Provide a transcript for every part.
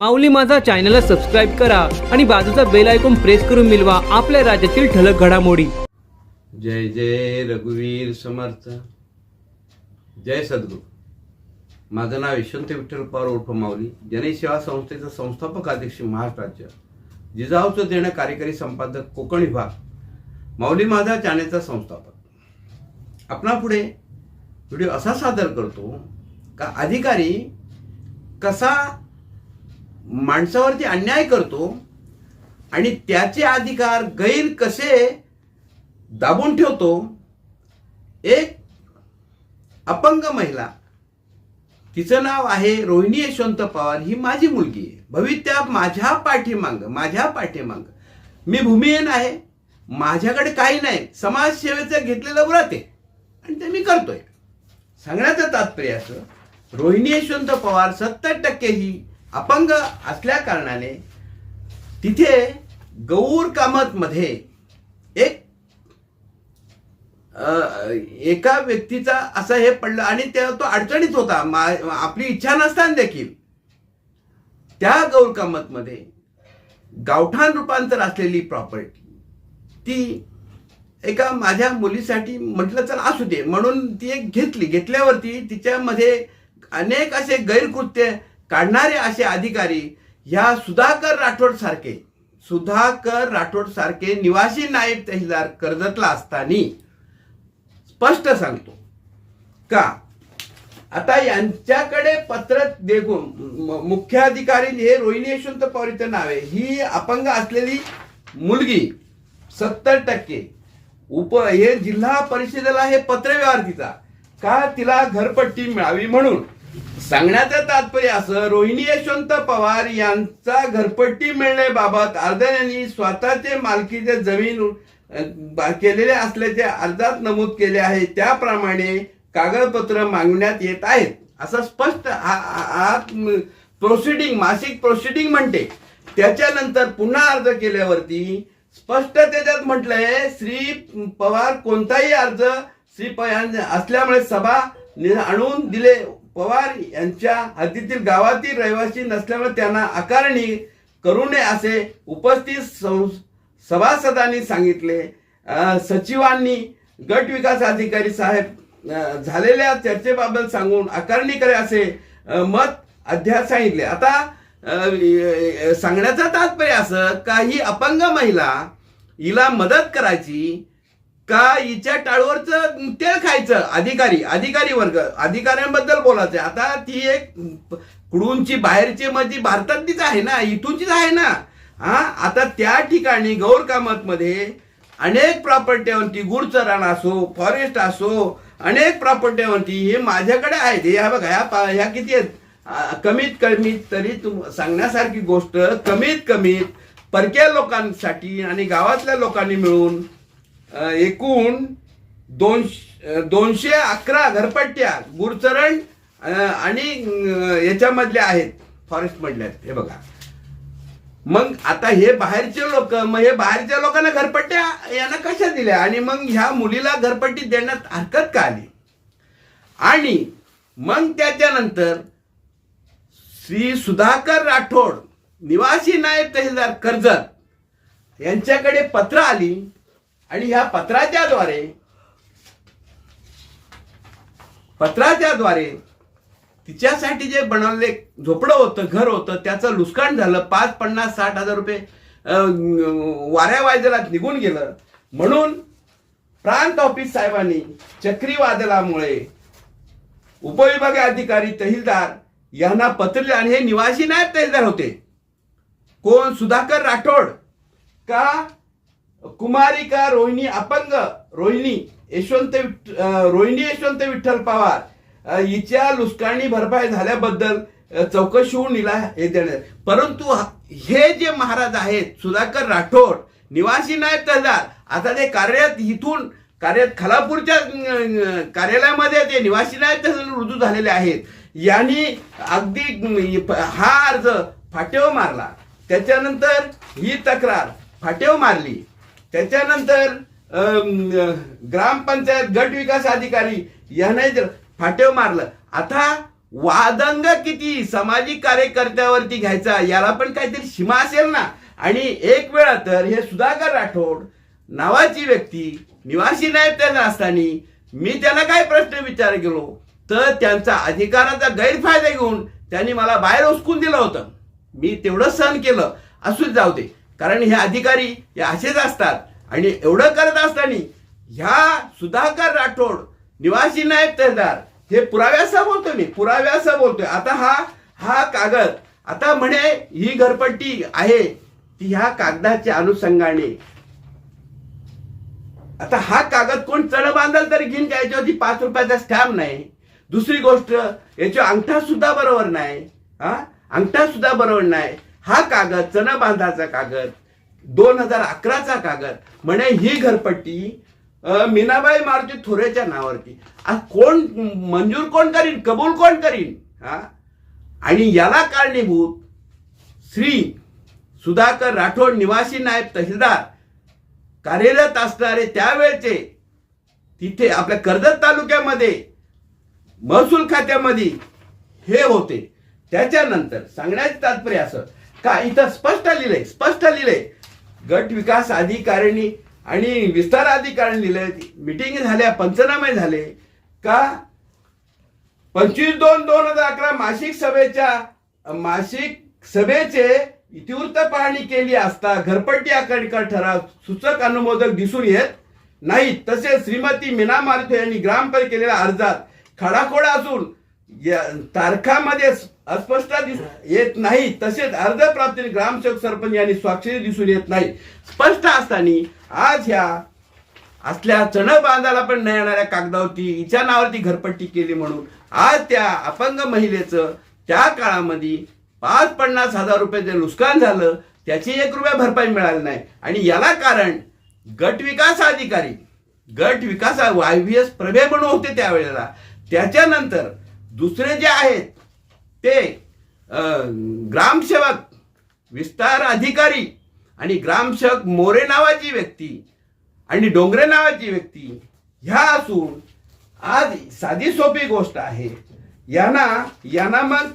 माऊली माझा चॅनलला सबस्क्राईब करा आणि बाजूचा बेल ऐकून प्रेस करून मिळवा आपल्या राज्यातील ठळक घडामोडी. जय जय रघुवीर समर्थ. जय सद्गुरू. माझं नाव यशवंत विठ्ठल पवार उर्फ माऊली. जनसेवा संस्थेचा संस्थापक अध्यक्ष महाराष्ट्र राज्य. जिजाऊचं देणं कार्यकारी संपादक कोकण विभाग. माऊली माझा चॅनेलचा संस्थापक. आपणापुढे व्हिडिओ असा सादर करतो का अधिकारी कसा माणसावरती अन्याय करतो आणि त्याचे अधिकार गैर कसे दाबून ठेवतो एक अपंग महिला तिचं नाव आहे रोहिणी यशवंत पवार ही माझी मुलगी आहे. भवित्या माझ्या पाठीमांग माझ्या पाठीमांग मी भूमिहीन आहे. माझ्याकडे काही नाही. समाजसेवेचं घेतलेलं व्रत आहे. आणि ते मी करतोय. सांगण्याचं तात्पर्य असं रोहिणी यशवंत पवार सत्तर टक्के ही अपंग असल्या कारणाने तिथे गौर कामत मध्ये एक एका व्यक्तीचा असं हे पडलं आणि त्या तो अडचणीत होता. आपली इच्छा नसताना देखील. त्या गौर कामत मध्ये गावठाण रूपांतर असलेली प्रॉपर्टी ती एका माझ्या मुलीसाठी म्हटलं चल असू दे. म्हणून ती एक घेतली. घेतल्यावरती तिच्यामध्ये अनेक असे गैरकृत्य काढणारे असे अधिकारी ह्या सुधाकर राठोड सारखे सुधाकर राठोड सारखे निवासी नायब तहसीलदार कर्जतला असताना स्पष्ट सांगतो. का? आता यांच्याकडे पत्र देखून म- मुख्याधिकारी हे रोहिणी यशवंत पवारीचं नाव. आहे ही अपंग असलेली मुलगी सत्तर टक्के. उप हे जिल्हा परिषदेला हे पत्रव्यवहार तिचा. का तिला घरपट्टी मिळावी म्हणून? सांगण्याचं तात्पर्य असं रोहिणी यशवंत पवार यांचा घरपट्टी मिळण्याबाबत अर्धयांनी स्वतःचे मालकीचे जमीन केलेले असल्याचे अर्जात नमूद केले आहे. त्याप्रमाणे कागदपत्र मागण्यात येत आहेत. असं स्पष्ट प्रोसिडिंग मासिक प्रोसिडिंग म्हणते. त्याच्यानंतर पुन्हा अर्ज केल्यावरती स्पष्ट त्याच्यात म्हटलंय श्री पवार कोणताही अर्ज श्री पवार असल्यामुळे सभा आणून दिले पवार यांच्या हद्दीतील गावातील रहिवासी नसल्यामुळे त्यांना आकारणी करू नये असे उपस्थित सभासदांनी सांगितले. सचिवांनी गट विकास अधिकारी साहेब झालेल्या चर्चेबाबत सांगून आकारणी करे असे मत अध्यास सांगितले. आता सांगण्याचा सांगण्याचं तात्पर्य असं काही अपंग महिला हिला मदत करायची का हिच्या टाळवरचं तेल खायचं? अधिकारी अधिकारी वर्ग अधिकाऱ्यांबद्दल बोलायचं. आता ती एक कुडूनची बाहेरची म्हणजे भारतातलीच आहे ना इथूनचीच आहे ना. हा? आता त्या ठिकाणी गौर कामतमध्ये अनेक प्रॉपर्टीवरती गुडचरण असो फॉरेस्ट असो अनेक प्रॉपर्टीवरती हे माझ्याकडे आहेत. हे ह्या बघा ह्या ह्या किती आहेत? कमीत कमीत तरी तुम सांगण्यासारखी गोष्ट कमीत कमीत परक्या लोकांसाठी आणि गावातल्या लोकांनी मिळून एकूण दोन दोनशे अकरा घरपट्ट्या गुरचरण आणि याच्यामधले याच्यामधल्या आहेत फॉरेस्ट मधल्या आहेत. हे बघा. मग आता हे बाहेरचे लोक मग हे बाहेरच्या लोकांना घरपट्ट्या यांना कशा दिल्या? आणि मग ह्या मुलीला घरपट्टी देण्यात हरकत का आली? आणि मग त्याच्यानंतर श्री सुधाकर राठोड निवासी नायब तहसीलदार कर्जत यांच्याकडे पत्र आली. आणि ह्या पत्राच्या द्वारे तिच्यासाठी जे बनवले झोपडं होतं घर होतं त्याचं नुकसान झालं पाच पन्नास साठ हजार रुपये वाऱ्या वायदलात निघून गेलं. म्हणून प्रांत ऑफिस साहेबांनी चक्रीवादळामुळे उपविभागीय अधिकारी तहसीलदार यांना पत्र आणि हे निवासी नायब तहसीलदार होते. कोण? सुधाकर राठोड. का? कुमारिका रोहिणी अपंग रोहिणी यशवंत रोहिणी यशवंत विठ्ठल पवार. हिच्या लुस्काणी भरपाई झाल्याबद्दल चौकशी होऊन हिला हे देण्यात परंतु हे जे महाराज आहेत सुधाकर राठोड निवासी नायब तहदार आता ते कार्यात इथून कार्यात खालापूरच्या कार्यालयामध्ये ते निवासी नायब तहदार रुजू झालेले आहेत. यांनी अगदी हा अर्ज फाटेव मारला. त्याच्यानंतर ही तक्रार फाटेव मारली. त्याच्यानंतर ग्रामपंचायत गट विकास अधिकारी याने जर मारलं. आता वादंग किती सामाजिक कार्यकर्त्यावरती घ्यायचा याला पण काहीतरी सीमा असेल ना. आणि एक वेळा तर हे सुधाकर राठोड नावाची व्यक्ती निवासी नायब त्यांना असताना मी त्यांना काय प्रश्न विचार केलो? तर त्यांचा अधिकाराचा गैरफायदा घेऊन त्यांनी मला बाहेर उचकून दिलं होतं. मी तेवढं सहन केलं. असूच जाऊ दे. कारण हे अधिकारी हे असेच असतात. आणि एवढं करत असताना ह्या सुधाकर राठोड निवासी नायब तहदार हे पुराव्यासह बोलतोय मी पुराव्यासह बोलतोय. आता हा हा कागद आता म्हणे ही घरपट्टी आहे ती ह्या कागदाच्या अनुषंगाने. आता हा कागद कोण चढ बांधल तरी घेईन का याच्यावरती पाच रुपयाचा स्टॅम्प नाही. दुसरी गोष्ट याच्या अंगठा सुद्धा बरोबर नाही. हा? अंगठा सुद्धा बरोबर नाही. हा कागद चण बांधाचा कागद दोन हजार अकराचा कागद म्हणे ही घरपट्टी मीनाबाई मारुती थोरेच्या नावावरती. आज कोण मंजूर कोण करीन कबूल कोण करीन? हा? आणि याला कारणीभूत श्री सुधाकर राठोड निवासी नायब तहसीलदार कार्यरत असणारे त्यावेळचे तिथे आपल्या कर्जत तालुक्यामध्ये महसूल खात्यामध्ये हे होते. त्याच्यानंतर सांगण्याचे तात्पर्य असं का? इथं स्पष्ट लिहिलंय स्पष्ट लिहिलंय. गट विकास अधिकारिणी आणि विस्तार अधिकारी लिहिलंय. मिटिंग झाल्या पंचनामे झाले. का? पंचवीस दोन दोन हजार अकरा मासिक सभेच्या मासिक सभेचे इतिवृत्त पाहणी केली असता घरपट्टी आकारणीकर ठराव सूचक अनुमोदक दिसून येत नाहीत. तसेच श्रीमती मीना मारुते यांनी ग्रामपंचायत केलेल्या अर्जात खडाखोडा असून तारखामध्ये अस्पष्ट दिस येत नाही. तसेच अर्ज प्राप्ती ग्रामसेवक सरपंच यांनी स्वाक्षरी दिसून येत नाही. स्पष्ट असताना आज ह्या असल्या चण बांधायला पण न येणाऱ्या कागदावरती हिच्या नावावरती घरपट्टी केली म्हणून आज त्या अपंग महिलेचं त्या काळामध्ये पाच पन्नास हजार रुपये जे नुकसान झालं त्याची एक रुपया भरपाई मिळाली नाही. आणि याला कारण गट विकास अधिकारी गट विकास वाय व्ही एस प्रभे म्हणून होते त्यावेळेला. त्याच्यानंतर दुसरे जे आहेत ते अं, ग्रामसेवक विस्तार अधिकारी आणि ग्रामसेवक मोरे नावाची व्यक्ती आणि डोंगरे नावाची व्यक्ती ह्या असून आज साधी सोपी गोष्ट आहे. यांना यांना मग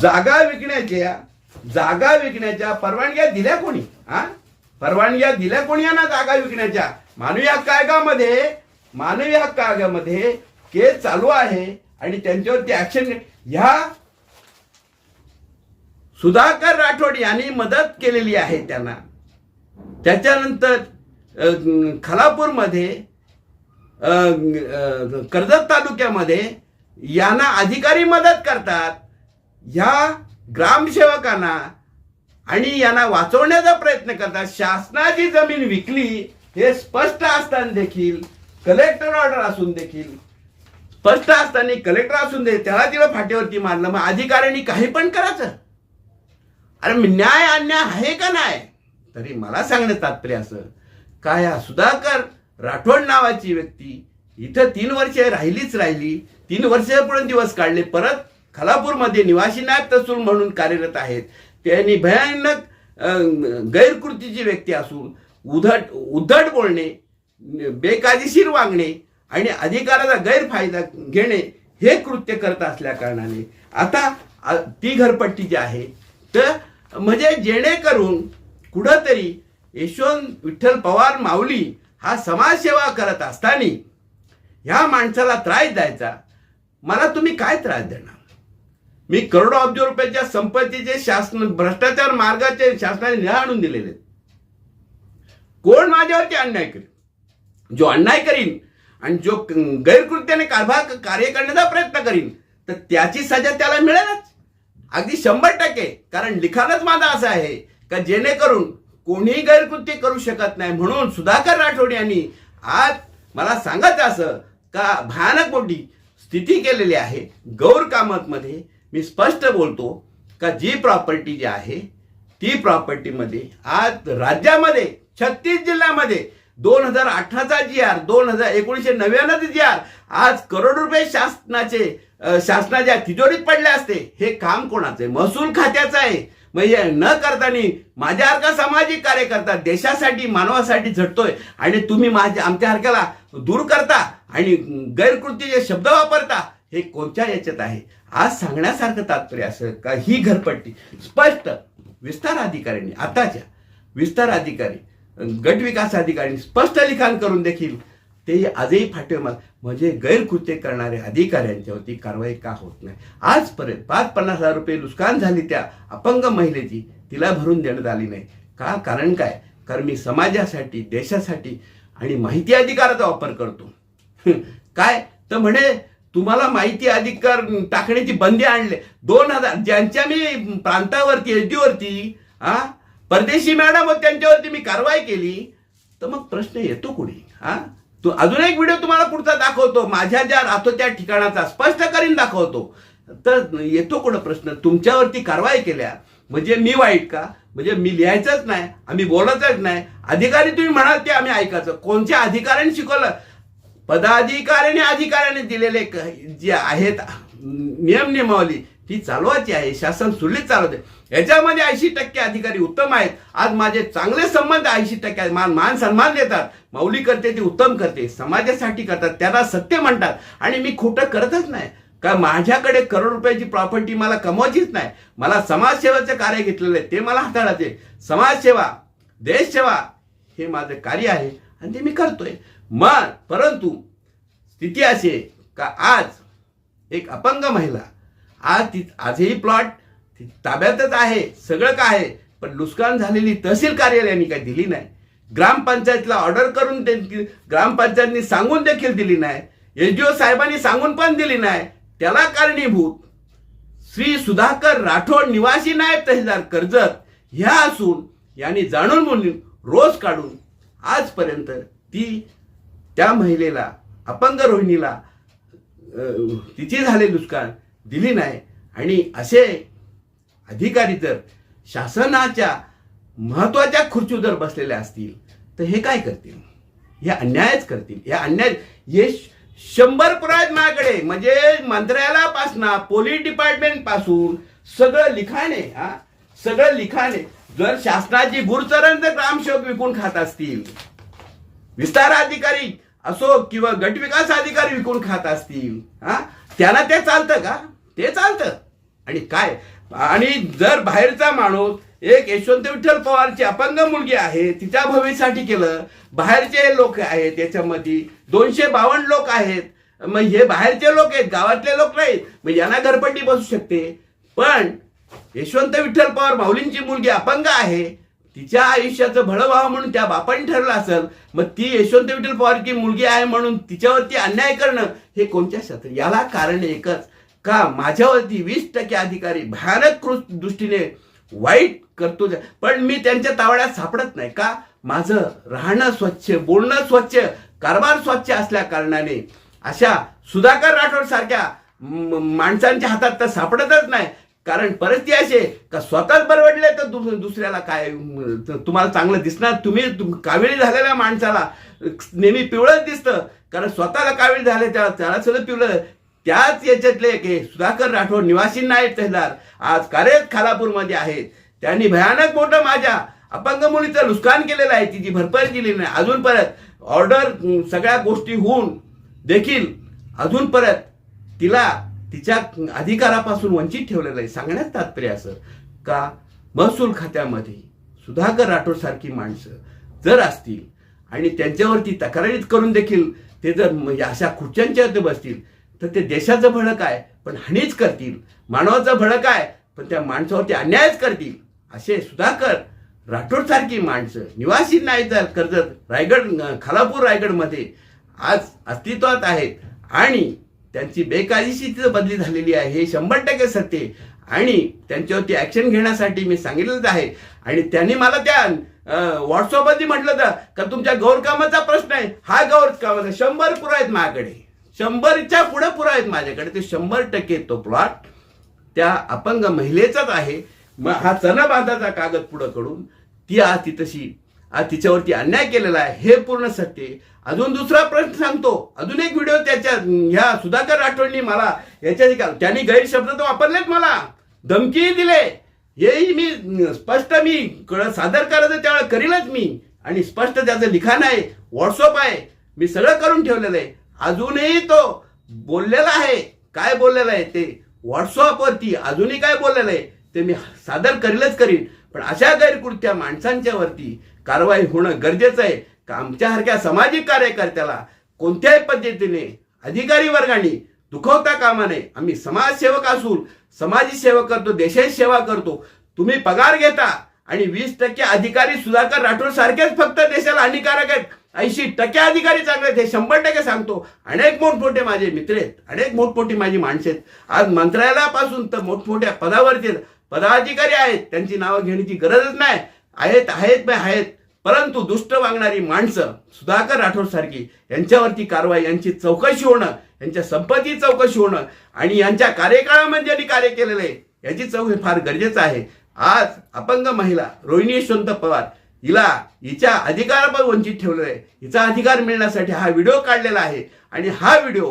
जागा विकण्याच्या जागा विकण्याच्या परवानग्या दिल्या कोणी? हा? परवानग्या दिल्या कोणी यांना जागा विकण्याच्या? मानवी हक्क आयोगामध्ये मानवी हक्क आयोगामध्ये केस चालू आहे आणि त्यांच्यावरती ऍक्शन ह्या सुधाकर राठोड यांनी मदत केलेली आहे त्यांना. त्याच्यानंतर खलापूरमध्ये खालापूरमध्ये कर्जत तालुक्यामध्ये यांना अधिकारी मदत करतात. ह्या ग्रामसेवकांना आणि यांना वाचवण्याचा प्रयत्न करतात. शासनाची जमीन विकली हे स्पष्ट असताना देखील कलेक्टर ऑर्डर असून देखील स्पष्ट असताना कलेक्टर असून दे त्याला तिला फाटीवरती मारलं. मग अधिकाऱ्यांनी काही पण करायचं. अरे न्याय अन्याय आहे का नाही? तरी मला सांगण्यात तात्पर्य असं. काय हा सुधाकर राठोड नावाची व्यक्ती इथं तीन वर्षे राहिलीच राहिली. तीन वर्षापुढे दिवस काढले. परत खलापूरमध्ये निवासी नायब तसूल म्हणून कार्यरत आहेत. त्यांनी भयानक गैरकृतीची व्यक्ती असून उधट उद्धट बोलणे बेकायदेशीर वागणे आणि अधिकाराचा गैरफायदा घेणे हे कृत्य करत असल्या कारणाने. आता ती घरपट्टी जी आहे तर म्हणजे जेणेकरून कुठंतरी यशवंत विठ्ठल पवार माऊली हा समाजसेवा करत असताना ह्या माणसाला त्रास द्यायचा. मला तुम्ही काय त्रास देणार? मी करोडो अब्ज रुपयाच्या संपत्तीचे शासन भ्रष्टाचार मार्गाचे शासनाने निळा आणून दिलेले कोण माझ्यावरती अन्याय करेल? जो अन्याय करीन आणि जो गैरकृत्याने कारभार कार्य करण्याचा प्रयत्न करीन तर त्याची सजा त्याला मिळेलच. अगदी शंभर टक्के. कारण लिखाणच माझं असं आहे का जेणेकरून कोणीही गैरकृत्य करू शकत नाही. म्हणून सुधाकर राठोड यांनी आज मला सांगत असं का भयानक मोठी स्थिती केलेली आहे. गौर कामतमध्ये मी स्पष्ट बोलतो का जी प्रॉपर्टी जी आहे ती प्रॉपर्टीमध्ये आज राज्यामध्ये छत्तीस जिल्ह्यामध्ये दोन हजार अठराचा जी आर दोन हजार एकोणीसशे नव्याण्णवचा जी आर आज करोड रुपये शासनाचे शासनाच्या तिजोरीत पडले असते. हे काम कोणाचं आहे? महसूल खात्याचं आहे. म्हणजे न करताना माझ्यासारखा सामाजिक कार्यकर्ता देशासाठी मानवासाठी झटतोय. आणि तुम्ही माझ्या आमच्यासारख्याला दूर करता आणि गैरकृतीचे शब्द वापरता हे कोणत्या याच्यात आहे? आज सांगण्यासारखं तात्पर्य असं का ही घरपट्टी. स्पष्ट. विस्तार अधिकाऱ्यांनी आताच्या. विस्तार अधिकारी. गट विकास अधिकारी स्पष्ट लिखाण करून देखील ते आजही फाटे मार म्हणजे गैरकृत्य करणारे अधिकाऱ्यांच्यावरती कारवाई का होत नाही? आजपर्यंत पाच पन्नास हजार रुपये नुकसान झाली त्या अपंग महिलेची तिला भरून देण्यात आली नाही. का? कारण काय? कारण मी समाजासाठी देशासाठी आणि माहिती अधिकाराचा वापर करतो. काय? तर म्हणे तुम्हाला माहिती अधिकार टाकण्याची बंदी आणले. दोन हजार ज्यांच्या मी प्रांतावरती एच वरती हा परदेशी मॅडम त्यांच्यावरती मी कारवाई केली. तर मग प्रश्न येतो कुणी हा? तू अजून एक व्हिडिओ तुम्हाला पुढचा दाखवतो. माझ्या ज्या राहतो त्या ठिकाणाचा स्पष्ट करीन दाखवतो. तर येतो कुठं प्रश्न? तुमच्यावरती कारवाई केल्या. म्हणजे मी वाईट का? म्हणजे मी लिहायचंच नाही. आम्ही बोलायचंच नाही. अधिकारी तुम्ही म्हणाल ते आम्ही ऐकायचं. कोणत्या अधिकाऱ्यांनी शिकवलं? पदाधिकाऱ्याने अधिकाऱ्याने दिलेले जे आहेत नियम नियमावली ती चालवायची आहे. शासन सुरळीत चालवते. याच्यामध्ये ऐंशी टक्के अधिकारी उत्तम आहेत. आज माझे चांगले संबंध ऐंशी टक्के आहेत. मान मान सन्मान देतात. माऊली करते ती उत्तम करते. समाजासाठी करतात. त्याला सत्य म्हणतात. आणि मी खोटं करतच नाही. का माझ्याकडे करोड रुपयाची प्रॉपर्टी मला कमवायचीच नाही. मला समाजसेवाचं कार्य घेतलेलं आहे ते मला हाताळायचे. समाजसेवा देशसेवा हे माझं कार्य आहे. आणि ते मी करतोय. मग परंतु स्थिती अशी आहे का आज एक अपंग महिला आज ती आजही प्लॉट ताब्यातच आहे सगळं काय आहे पण नुकसान झालेली तहसील कार्यालयाने काही दिली नाही. ग्रामपंचायतला ऑर्डर करून त्यांची ग्रामपंचायतनी सांगून देखील दिली नाही. एसडीओ साहेबांनी सांगून पण दिली नाही. त्याला कारणीभूत श्री सुधाकर राठोड निवासी नायब तहसीलदार कर्जत ह्या असून यांनी जाणून म्हणून रोज काढून आजपर्यंत ती त्या महिलेला अपंग रोहिणीला तिची झाले नुकसान दिली नाही. आणि असे अधिकारी जर शासनाच्या महत्त्वाच्या खुर्ची जर बसलेले असतील तर हे काय करतील? हे अन्यायच करतील. हे अन्याय हे शंभर पुरायत माझ्याकडे. म्हणजे मंत्रालयापासून पोलीस डिपार्टमेंटपासून सगळं लिखाण आहे हा सगळं लिखाण. आहे जर शासनाची गुरुचरण जर ग्रामसेवक विकून खात असतील विस्तार अधिकारी असो किंवा गट विकास अधिकारी विकून खात असतील हा त्यांना ते चालतं का? ते चालतं. आणि काय? आणि जर बाहेरचा माणूस एक यशवंत विठ्ठल पवारची अपंग मुलगी आहे तिच्या भविष्यासाठी केलं बाहेरचे लोक आहेत याच्यामध्ये दोनशे बावन्न लोक आहेत. मग हे बाहेरचे लोक आहेत गावातले लोक नाहीत मग यांना घरपट्टी बसू शकते. पण यशवंत विठ्ठल पवार माऊलींची मुलगी अपंग आहे तिच्या आयुष्याचं भळं व्हावं म्हणून त्या बापाने ठरलं असेल मग ती यशवंत विठ्ठल पवारची मुलगी आहे म्हणून तिच्यावरती अन्याय करणं हे कोणत्या शास्त्र याला कारण एकच. का माझ्यावरती वीस टक्के अधिकारी भयानक कृ- दृष्टीने वाईट करतो पण मी त्यांच्या तावड्यात सापडत नाही. का? माझं राहणं स्वच्छ बोलणं स्वच्छ कारभार स्वच्छ असल्या कारणाने अशा सुधाकर राठोड सारख्या माणसांच्या हातात तर सापडतच नाही. कारण परिस्थिती अशी आहे का स्वतःच बरवडले तर दुस दुसऱ्याला काय तुम्हाला चांगलं दिसणार? तुम्ही कावेळी झालेल्या माणसाला नेहमी पिवळंच दिसतं. कारण स्वतःला कावेळी झाले त्याला त्याला सगळं पिवळं त्याच याच्यातले एक सुधाकर राठोड निवासी नायब तहसीलदार आज कार्य खालापूरमध्ये आहेत. त्यांनी भयानक मोठं माझ्या अपंग मुलीचं नुकसान केलेलं आहे तिची भरपाई दिली नाही. अजून परत ऑर्डर सगळ्या गोष्टी होऊन देखील अजून परत तिला तिच्या अधिकारापासून वंचित ठेवलेलं आहे. सांगण्यात तात्पर्य असं का? महसूल खात्यामध्ये सुधाकर राठोड सारखी माणसं जर असतील आणि त्यांच्यावरती तक्रारीत करून देखील ते जर अशा खुर्च्यांच्यावरती बसतील तर ते देशाचं भलं काय पण हानीच करतील. मानवाचं भलं काय पण त्या माणसावरती अन्यायच करतील. असे सुधाकर राठोड सारखी माणसं. निवासी नाही तर कर्जत रायगड खालापूर रायगडमध्ये आज अस्तित्वात आहेत. आणि त्यांची बेकायदेशी तिथं बदली झालेली आहे. हे शंभर टक्के सत्य आणि त्यांच्यावरती ॲक्शन घेण्यासाठी मी सांगितलंच आहे. आणि त्यांनी मला त्या व्हॉट्सअपमध्ये म्हटलं तर का तुमच्या गौरकामाचा प्रश्न आहे? हा गौरकामाचा शंभर पुरा आहेत माझ्याकडे. शंभरच्या पुढे पुरा आहेत माझ्याकडे. ते शंभर टक्के तो प्लॉट त्या अपंग महिलेचाच आहे. मग हा चणबांधाचा कागद पुढं कडून ती आज ती तशी आज तिच्यावरती अन्याय केलेला आहे. हे पूर्ण सत्य अजून दुसरा प्रश्न सांगतो. अजून एक व्हिडिओ त्याच्या ह्या सुधाकर राठोडनी मला याच्या त्यांनी गैरशब्द तर वापरलेत मला. धमकीही दिले. हेही मी स्पष्ट मी सादर करायचं त्यावेळेला करीलच मी. आणि स्पष्ट त्याचं लिखाण आहे. व्हॉट्सअप आहे. मी सगळं करून ठेवलेलं आहे. अजूनही तो बोललेला आहे. काय बोललेला आहे ते? व्हॉट्सअपवरती अजूनही काय बोललेलं आहे ते मी सादर करीलच करीन. पण अशा गैरकृत्या माणसांच्या वरती कारवाई होणं गरजेचं आहे. का आमच्यासारख्या सामाजिक कार्यकर्त्याला कोणत्याही पद्धतीने अधिकारी वर्गाने दुखवता कामा नये. आम्ही समाजसेवक असून समाजी करतो देशाची सेवा करतो. तुम्ही पगार घेता आणि वीस टक्के अधिकारी सुधाकर राठोड सारखेच फक्त देशाला हानिकारक आहेत. ऐंशी टक्के अधिकारी चांगले आहेत हे शंभर टक्के सांगतो. अनेक मोठमोठे माझे मित्र आहेत अनेक मोठमोठी माझी माणसे आहेत. आज मंत्रालयापासून तर मोठमोठ्या पदावरचे पदाधिकारी आहेत. त्यांची नावं घेण्याची गरजच नाही. आहेत आहेत पण आहेत. परंतु दुष्ट वागणारी माणसं सुधाकर राठोड सारखी यांच्यावरती कारवाई यांची चौकशी होणं यांच्या संपत्ती चौकशी होणं आणि यांच्या कार्यकाळामध्ये ज्यांनी कार्य केलेलं आहे याची चौकशी फार गरजेचं आहे. आज अपंग महिला रोहिणी यशवंत पवार हिला हिच्या अधिकारावर वंचित ठेवलं आहे. हिचा अधिकार मिळण्यासाठी हा व्हिडिओ काढलेला आहे. आणि हा व्हिडिओ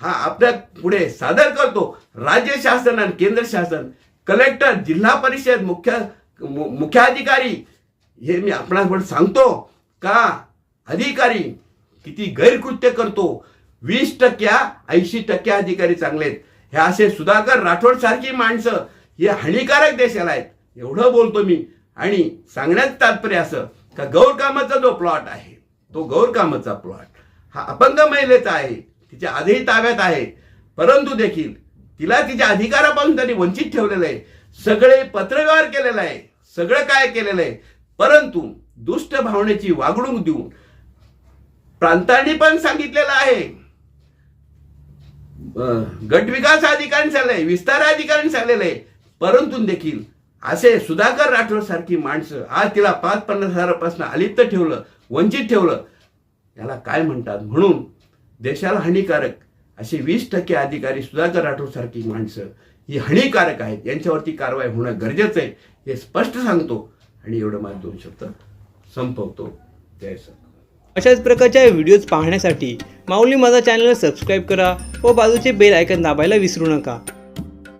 हा आपल्या पुढे सादर करतो राज्य शासन आणि केंद्र शासन. कलेक्टर जिल्हा परिषद मुख्य मुख्याधिकारी हे मी आपणास सांगतो का? अधिकारी किती गैरकृत्य करतो. वीस टक्क्या ऐंशी टक्के अधिकारी चांगले आहेत. हे असे सुधाकर राठोड सारखी माणसं हे हानिकारक देशाला आहेत. एवढं बोलतो मी. आणि सांगण्याचं तात्पर्य असं का गौरकामाचा जो प्लॉट आहे तो गौरकामाचा प्लॉट. हा अपंग महिलेचा आहे तिच्या आधीही ताब्यात आहे. परंतु देखील तिला तिच्या अधिकारापासून त्यांनी वंचित ठेवलेलं आहे. सगळे पत्रव्यवहार केलेला आहे सगळं काय केलेलं आहे. परंतु दुष्ट भावनेची वागणूक देऊन प्रांतांनी पण सांगितलेलं आहे. गट विकास अधिकाऱ्यांनी सांगलंय विस्तार अधिकाऱ्यांनी सांगलेलं आहे. परंतु देखील असे सुधाकर राठोड सारखी माणसं आज तिला पाच पन्नास हजारापासून अलिप्त ठेवलं वंचित ठेवलं याला काय म्हणतात? म्हणून देशाला हानिकारक असे वीस टक्के अधिकारी सुधाकर राठोड सारखी माणसं ही हानिकारक आहेत. यांच्यावरती कारवाई होणं गरजेचं आहे हे स्पष्ट सांगतो आणि एवढं माझं दोन शब्द संपवतो. जय सर. अशाच प्रकारच्या व्हिडिओज पाहण्यासाठी माऊली माझा चॅनल सबस्क्राईब करा व बाजूचे बेल आयकन दाबायला विसरू नका.